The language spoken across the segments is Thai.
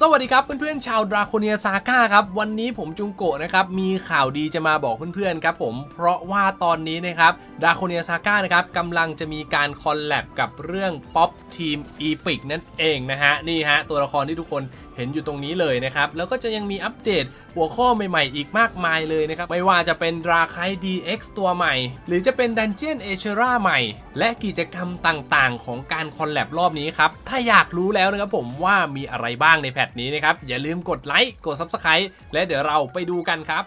สวัสดีครับเพื่อนๆชาวดราโคเนียซาก้าครับวันนี้ผมจุงโกะนะครับมีข่าวดีจะมาบอกเพื่อนๆครับผมเพราะว่าตอนนี้นะครับดราโคเนียซาก้านะครับกำลังจะมีการคอลแลบกับเรื่องป๊อปทีมอีพิกนั่นเองนะฮะนี่ฮะตัวละครที่ทุกคน เห็นอยู่ตรงนี้เลยนะครับ แล้วก็จะยังมีอัปเดตหัวข้อใหม่ๆ อีกมากมายเลยนะครับ ไม่ว่าจะเป็นดราคาย DX ตัวใหม่ หรือจะเป็นดันเจียนเอเชราใหม่ และกิจกรรมต่างๆ ของการคอลแลบรอบนี้ครับ ถ้าอยากรู้แล้วนะครับผมว่ามีอะไรบ้างในแพทนี้นะครับ อย่าลืมกดไลค์ กด Subscribe และเดี๋ยวเราไปดูกันครับ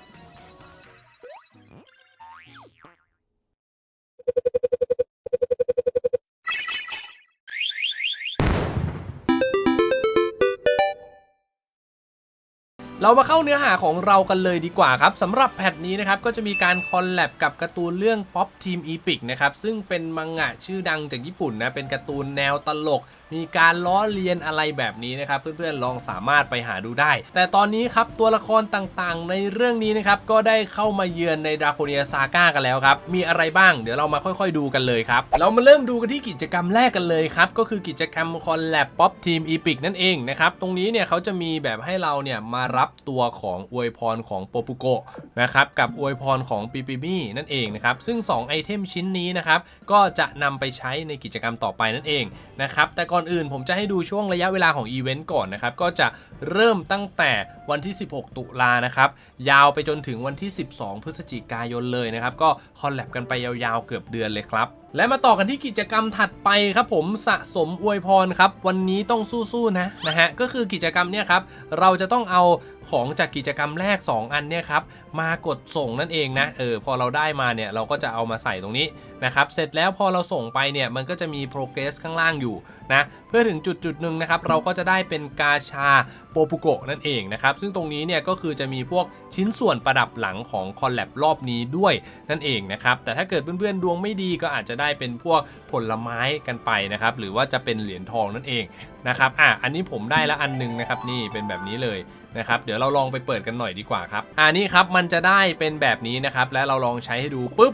เรามาเข้าเนื้อหาของเรากันเลยดีกว่าครับสำหรับแพทนี้นะครับก็จะมีการคอลแลบกับการ์ตูนเรื่อง Pop Team Epic นะครับซึ่งเป็นมังงะชื่อดังจากญี่ปุ่นนะเป็นการ์ตูนแนวตลกมีการล้อเลียนอะไรแบบนี้นะครับ เพื่อนๆลองสามารถไปหาดูได้ แต่ตอนนี้ครับตัวละครต่างๆ ในเรื่องนี้นะครับก็ได้เข้ามาเยือนในดราโคเนียซาก้ากันแล้วครับ มีอะไรบ้างเดี๋ยวเรามาค่อยๆดูกันเลยครับ เรามาเริ่มดูกันที่กิจกรรมแรกกันเลยครับ ก็คือกิจกรรมคอลแลบ Pop Team Epic นั่นเองนะครับ ตรงนี้เนี่ยเขาจะมีแบบให้เราเนี่ยมารับตัวของอวยพรของโปปุโกะนะครับกับอวยพรของปิปิมี่นั่นเองนะครับซึ่ง2ไอเทมชิ้นนี้นะครับก็จะนำไปใช้ในกิจกรรมต่อไปนั่นเองนะครับแต่ก่อนอื่นผมจะให้ดูช่วงระยะเวลาของอีเวนต์ก่อนนะครับ ก็จะเริ่มตั้งแต่วันที่ 16 ตุลานะครับ ยาวไปจนถึงวันที่ 12 พฤศจิกายนเลยนะครับ ก็คอลแลบกันไปยาวๆเกือบเดือนเลยครับและมาต่อกันที่กิจกรรมถัดไปครับผมสะสมอวยพรครับ วันนี้ต้องสู้ๆนะนะฮะก็คือกิจกรรมเนี่ยครับเราจะต้องเอา ของจากกิจกรรมแรก 2 อันเนี่ยครับมากดส่งนั่นเองนะเออพอเราได้มาเนี่ยเราก็จะเอามาใส่ตรงนี้นะครับเสร็จแล้วพอเราส่งไปเนี่ยมันก็จะมี progress ข้างล่างอยู่นะเพื่อถึงจุดจุดหนึ่งนะครับเราก็จะได้เป็นกาชา ปปุโกะนั่นเองนะครับ ซึ่งตรงนี้เนี่ยก็คือจะมีพวกชิ้นส่วนประดับหลังของคอลแลบรอบนี้ด้วยนั่นเองนะครับ แต่ถ้าเกิดเพื่อนๆดวงไม่ดีก็อาจจะได้เป็นพวกผลไม้กันไปนะครับ หรือว่าจะเป็นเหรียญทองนั่นเองนะครับ อะ อันนี้ผมได้แล้วอันหนึงนะครับ นี่เป็นแบบนี้เลยนะครับ เดี๋ยวเราลองไปเปิดกันหน่อยดีกว่าครับ อ่านี่ครับ มันจะได้เป็นแบบนี้นะครับ และเราลองใช้ให้ดูปุ๊บ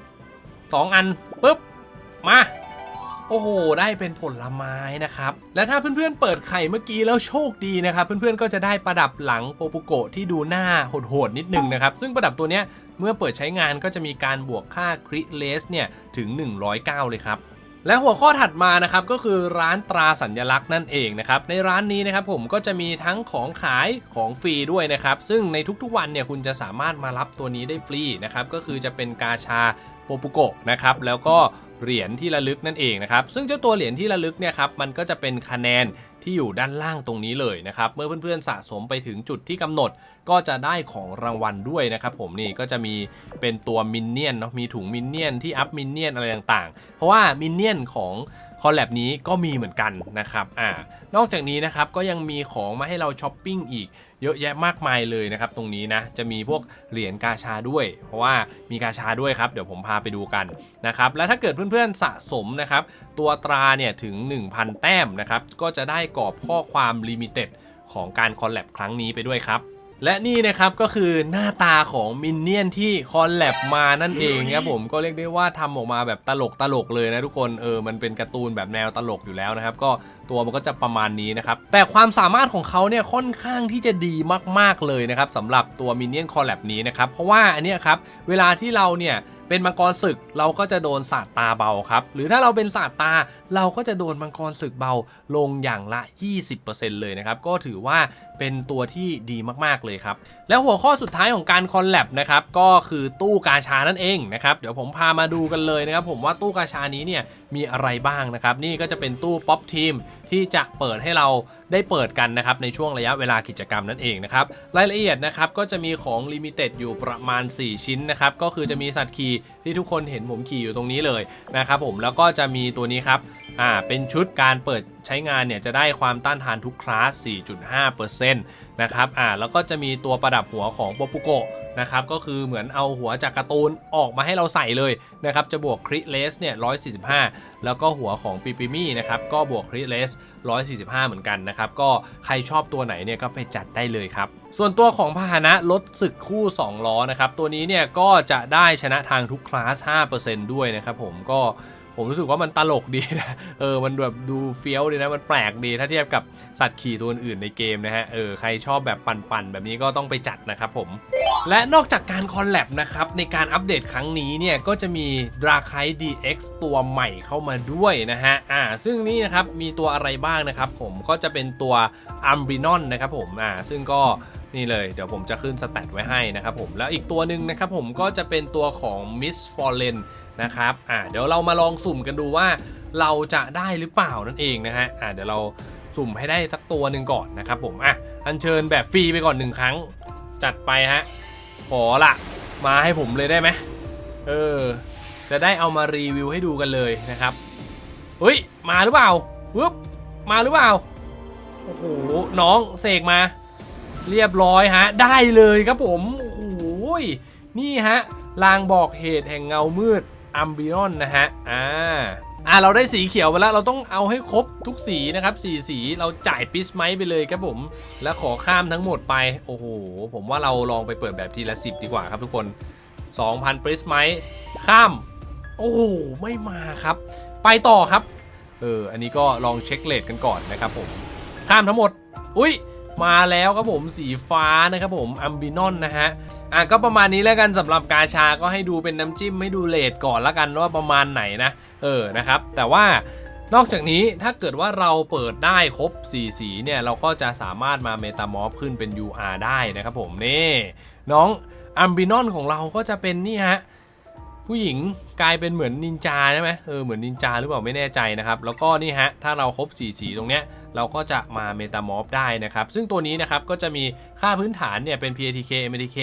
สองอันปุ๊บ มา โอ้โห ได้เป็นผลไม้นะครับ และถ้าเพื่อนๆเปิดไข่เมื่อกี้แล้วโชคดีนะครับ เพื่อนๆก็จะได้ประดับหลังโปปุโกะที่ดูหน้าโหดๆนิดนึงนะครับ ซึ่งประดับตัวเนี้ยเมื่อเปิดใช้งานก็จะมีการบวกค่าคริเลสเนี่ยถึง 109 เลยครับและหัวข้อถัดมานะครับก็คือร้านตราสัญลักษณ์นั่นเองนะครับในร้านนี้นะครับผมก็จะมีทั้งของขายของฟรีด้วยนะครับซึ่งในทุกๆวันเนี่ยคุณจะสามารถมารับตัวนี้ได้ฟรีนะครับก็คือจะเป็นกาชาโปปุโกะนะครับแล้วก็เหรียญที่ระลึกนั่นเองนะครับ ซึ่งเจ้าตัวเหรียญที่ระลึกเนี่ยครับมันก็จะเป็นคะแนน ที่อยู่ด้านล่างตรงนี้เลยนะครับ เมื่อเพื่อนๆสะสมไปถึงจุดที่กำหนด ก็จะได้ของรางวัลด้วยนะครับผมนี่ก็จะมีเป็นตัวมินเนี่ยนเนาะมีถุงมินเนี่ยนที่อัพมินเนี่ยนอะไรต่างๆ เพราะว่ามินเนี่ยนของคอลแลบนี้ก็มีเหมือนกันนะครับอ่านอกจากนี้นะครับก็ยังมีของมาให้เราช้อปปิ้งอีกเยอะแยะมากมายเลยนะครับตรงนี้นะจะมีพวกเหรียญกาชาด้วย เพราะว่ามีกาชาด้วยครับเดี๋ยวผมพาไปดูกันนะครับและถ้าเกิดเพื่อนๆสะสมนะครับตัวตราเนี่ยถึง 1,000 แต้มนะครับก็จะได้กรอบข้อความลิมิเต็ดของการคอลแลบครั้งนี้ไปด้วยครับ และนี่นะครับก็คือหน้าตาของมินเนี่ยนที่คอลแลบมานั่นเองครับผมก็เรียกได้ว่าทำออกมาแบบตลกตลกเลยนะทุกคนเออมันเป็นการ์ตูนแบบแนวตลกอยู่แล้วนะครับ ก็ตัวมันก็จะประมาณนี้นะครับ แต่ความสามารถของเขาเนี่ยค่อนข้างที่จะดีมากๆเลยนะครับสำหรับตัวมินเนี่ยนคอลแลบนี้นะครับเพราะว่าอันนี้ครับเวลาที่เราเนี่ย เป็นมังกรศึกเราก็จะโดนสาดตาเบาครับ หรือถ้าเราเป็นสาดตาเราก็จะโดนมังกรศึกเบาลงอย่างละ 20%เลยนะครับ ก็ถือว่าเป็นตัวที่ดีมากๆเลยครับ แล้วหัวข้อสุดท้ายของการคอลแลบนะครับ ก็คือตู้กาชานั่นเองนะครับ เดี๋ยวผมพามาดูกันเลยนะครับ ผมว่าตู้กาชานี้เนี่ยมีอะไรบ้างนะครับ นี่ก็จะเป็นตู้ป๊อปทีมที่จะเปิดให้เราได้เปิดกันนะครับในช่วงระยะเวลากิจกรรมนั่นเองนะครับรายละเอียดนะครับก็จะมีของลิมิเต็ดอยู่ประมาณ 4 ชิ้นนะครับก็คือจะมีสัตว์ขี่ที่ทุกคนเห็นผมขี่อยู่ตรงนี้เลยนะครับผมแล้วก็จะมีตัวนี้ครับอ่าเป็นชุดการเปิดใช้งานเนี่ยจะได้ความต้านทานทุกคลาส 4.5%นะครับอ่าแล้วก็จะมีตัวประดับหัวของโปปุโกะนะครับก็คือเหมือนเอาหัวจากการ์ตูนออกมาให้เราใส่เลยนะครับจะบวกคริเลสเนี่ย145 แล้วก็หัวของปิปิมี่นะครับก็บวกคริเลส145 เหมือนกันนะครับก็ใครชอบตัวไหนเนี่ยก็ไปจัดได้เลยครับ ส่วนตัวของพาหนะรถศึกคู่ 2 ล้อนะครับตัวนี้เนี่ยก็จะได้ชนะทางทุกคลาส 5%ด้วยนะครับผมก็ ผมรู้สึกว่ามันตลกดีนะ เออ มันแบบดูเฟี้ยวดีนะ มันแปลกดีถ้าเทียบกับสัตว์ขี่ตัวอื่นในเกมนะฮะ เออ ใครชอบแบบปั่นๆ แบบนี้ก็ต้องไปจัดนะครับผม และนอกจากการคอลแลบนะครับ ในการอัปเดตครั้งนี้เนี่ย ก็จะมี d r a k i DX ตัวใหม่เข้ามาด้วยนะฮะ อ่า ซึ่งนี่นะครับ มีตัวอะไรบ้างนะครับผม ก็จะเป็นตัว a m b r i n o n นะครับผม อ่า ซึ่งก็นี่เลยเดี๋ยวผมจะขึ้นสแตทไว้ให้นะครับผม แล้วอีกตัวหนึ่งนะครับผมก็จะเป็นตัวของ Miss f o r e n นะครับอ่าเดี๋ยวเรามาลองสุ่มกันดูว่าเราจะได้หรือเปล่านั่นเองนะฮะอ่าเดี๋ยวเราสุ่มให้ได้สักตัวหนึ่งก่อนนะครับผมอะอัญเชิญแบบฟรีไปก่อนหนึ่งครั้ง จัดไปฮะขอละมาให้ผมเลยได้ไหมเออ จะได้เอามารีวิวให้ดูกันเลยนะครับเฮ้ยมาหรือเปล่าปึ๊บมาหรือเปล่าโอ้โหน้องเสกมา เรียบร้อยฮะ ได้เลยครับผมโอ้โหนี่ฮะลางบอกเหตุแห่งเงามืด อัมบิออนนะฮะ อ่า อ่าเราได้สีเขียวไปแล้ว เราต้องเอาให้ครบทุกสีนะครับสีสีเราจ่ายปิสไมไปเลยครับผม แล้วขอข้ามทั้งหมดไป โอ้โห ผมว่าเราลองไปเปิดแบบทีละสิบดีกว่าครับทุกคน 2,000ปริสไมข้าม โอ้โห ไม่มาครับ ไปต่อครับ เออ อันนี้ก็ลองเช็คเลทกันก่อนนะครับผม ข้ามทั้งหมด อุ้ย มาแล้วครับผมสีฟ้านะครับผมอัมบินอนนะฮะอะก็ประมาณนี้แล้วกันสำหรับกาชาก็ให้ดูเป็นน้ำจิ้มให้ดูเลทก่อนละกันว่าประมาณไหนนะ เออนะครับ แต่ว่านอกจากนี้ถ้าเกิดว่าเราเปิดได้ครบ 4 สีเนี่ย เราก็จะสามารถมาเมตามอฟขึ้นเป็น UR ได้นะครับผมนี่ น้องอัมบินอนของเราก็จะเป็นนี่ฮะ ผู้หญิงกลายเป็นเหมือนนินจาใช่ไหมเออเหมือนนินจาหรือเปล่าไม่แน่ใจนะครับ แล้วก็นี่ฮะถ้าเราครบสีสีตรงเนี้ยเราก็จะมาเมตามอฟได้นะครับ ซึ่งตัวนี้นะครับก็จะมีค่าพื้นฐานเนี่ยเป็น PATK MATK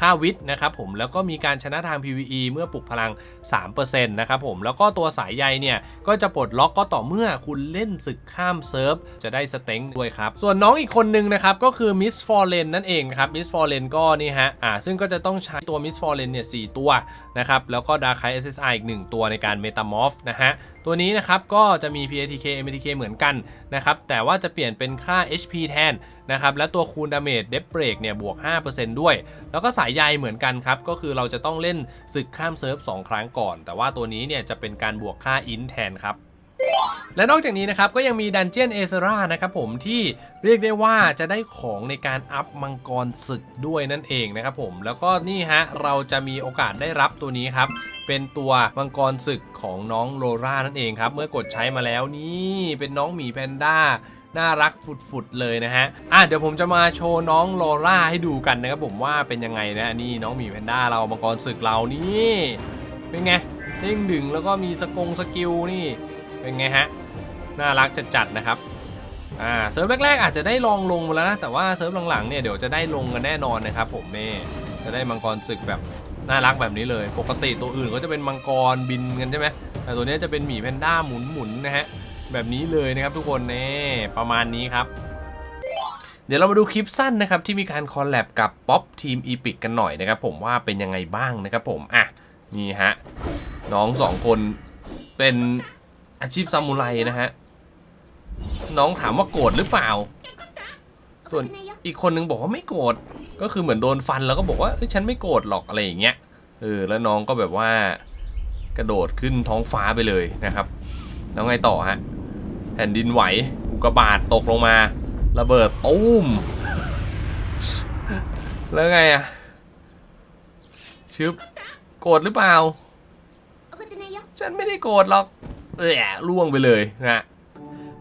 ค่าวิทย์นะครับผมแล้วก็มีการชนะทาง PVE เมื่อปลุกพลัง 3%นะครับผมแล้วก็ตัวสายใยเนี่ยก็จะปลดล็อกก็ต่อเมื่อคุณเล่นศึกข้ามเซิร์ฟ จะได้สเต็งด้วยครับ ส่วนน้องอีกคนนึงนะครับก็คือ Miss f o r e n นั่นเองครับ Miss f o r e n ก็นี่ฮะอ่าซึ่งก็จะต้องใช้ตัว Miss f o r e n เนี่ยสตัวนะครับแล้วก็ Dark Knight SSI อีก 1 ตัวในการ Metamorph นะฮะ ตัวนี้นะครับก็จะมี PATK MATK เหมือนกันนะครับ แต่ว่าจะเปลี่ยนเป็นค่า HP แทนนะครับ และตัวคูณดาเมจเดฟเบรกเนี่ยบวก 5%ด้วย แล้วก็สายใยเหมือนกันครับ ก็คือเราจะต้องเล่นศึกข้ามเซิร์ฟ 2 ครั้งก่อน แต่ว่าตัวนี้เนี่ยจะเป็นการบวกค่าอินแทนครับ และนอกจากนี้นะครับก็ยังมีดันเจียนเอเซรานะครับผมที่เรียกได้ว่าจะได้ของในการอัพมังกรศึกด้วยนั่นเองนะครับผมแล้วก็นี่ฮะเราจะมีโอกาสได้รับตัวนี้ครับเป็นตัวมังกรศึกของน้องโลรานั่นเองครับเมื่อกดใช้มาแล้วนี่เป็นน้องหมีแพนด้าน่ารักฝุดๆเลยนะฮะ อะเดี๋ยวผมจะมาโชว์น้องโลราให้ดูกันนะครับผมว่าเป็นยังไงนะนี่น้องหมีแพนด้าเรามังกรศึกเรานี่ เป็นไงเด้งดึงแล้วก็มีสกงสกิลนี่ เป็นไงฮะ น่ารักจัดๆนะครับอ่าเซิร์ฟแรกๆอาจจะได้ลองลงมาแล้วนะแต่ว่าเซิร์ฟหลังๆเนี่ยเดี๋ยวจะได้ลงกันแน่นอนนะครับผมนี่จะได้มังกรศึกแบบน่ารักแบบนี้เลย ปกติตัวอื่นก็จะเป็นมังกรบินกันใช่ไหมแต่ตัวนี้จะเป็นหมีแพนด้าหมุนๆนะฮะแบบนี้เลยนะครับทุกคนนี่ประมาณนี้ครับ เดี๋ยวเรามาดูคลิปสั้นนะครับที่มีการคอลแลบกับป๊อปทีมอีพิกกันหน่อยนะครับผมว่าเป็นยังไงบ้างนะครับผมอะนี่ฮะน้องสองคนเป็นอาชีพซามูไรนะฮะ น้องถามว่าโกรธหรือเปล่า ส่วนอีกคนนึงบอกว่าไม่โกรธก็คือเหมือนโดนฟันแล้วก็บอกว่าเอ้ยฉันไม่โกรธหรอกอะไรอย่างเงี้ยเออแล้วน้องก็แบบว่ากระโดดขึ้นท้องฟ้าไปเลยนะครับ แล้วไงต่อฮะแผ่นดินไหวอุกกาบาตตกลงมา ระเบิดตุ้มแล้วไงอะชึบโกรธหรือเปล่า ฉันไม่ได้โกรธหรอกเออล่วงไปเลยนะ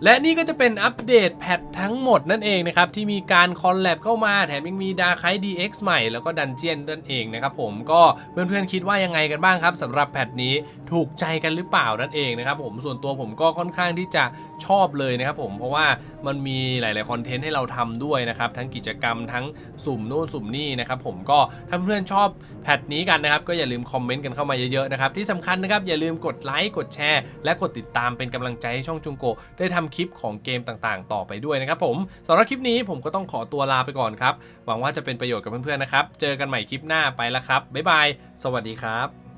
และนี่ก็จะเป็นอัปเดตแพททั้งหมดนั่นเองนะครับ ที่มีการคอลแลบเข้ามาแถมยังมีดาร์ไค DX ใหม่แล้วก็ดันเจียนนั่นเองนะครับผมก็เพื่อนๆคิดว่ายังไงกันบ้างครับสำหรับแพทนี้ถูกใจกันหรือเปล่านั่นเองนะครับผมส่วนตัวผมก็ค่อนข้างที่จะชอบเลยนะครับผมเพราะว่ามันมีหลายๆคอนเทนต์ให้เราทำด้วยนะครับทั้งกิจกรรมทั้งสุ่มโน่นสุ่มนี่นะครับผมก็ถ้าเพื่อนๆชอบแพทนี้กันนะครับก็อย่าลืมคอมเมนต์กันเข้ามาเยอะๆนะครับที่สำคัญนะครับอย่าลืมกดไลค์กดแชร์และกดติดตามเป็นกำลังใจให้ช่องจุงโกได้ทำคลิปของเกมต่างๆ ต่อไปด้วยนะครับผมสำหรับคลิปนี้ผมก็ต้องขอตัวลาไปก่อนครับ หวังว่าจะเป็นประโยชน์กับเพื่อนๆนะครับ เจอกันใหม่คลิปหน้าไปแล้วครับบ๊ายบาย สวัสดีครับ